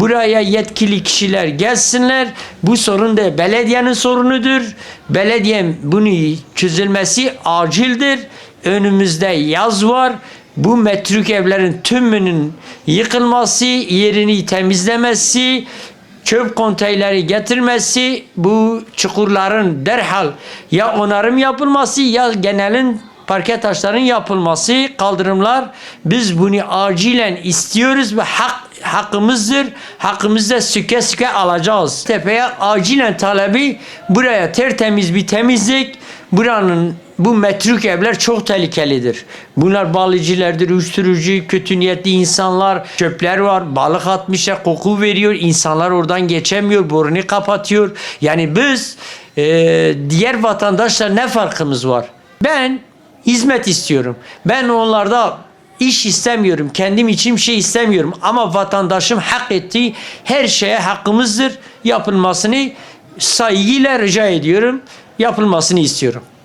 Buraya yetkili kişiler gelsinler. Bu sorun da belediyenin sorunudur. Belediye bunu çözülmesi acildir. Önümüzde yaz var. Bu metruk evlerin tümünün yıkılması, yerini temizlemesi, çöp konteyneri getirmesi, bu çukurların derhal ya onarım yapılması ya genelin parke taşların yapılması, kaldırımlar biz bunu acilen istiyoruz ve hak hakkımızdır. Hakkımızı da süke süke alacağız. Tepeye acilen talebi buraya tertemiz bir temizlik. Buranın bu metruk evler çok tehlikelidir. Bunlar balıcılardır, uyuşturucu, kötü niyetli insanlar, çöpler var, balık atmışlar, koku veriyor, insanlar oradan geçemiyor, borunu kapatıyor. Yani biz e, diğer vatandaşlar ne farkımız var? Ben hizmet istiyorum. Ben onlarda iş istemiyorum. Kendim için bir şey istemiyorum. Ama vatandaşım hak ettiği her şeye hakkımızdır. Yapılmasını saygıyla rica ediyorum. Yapılmasını istiyorum.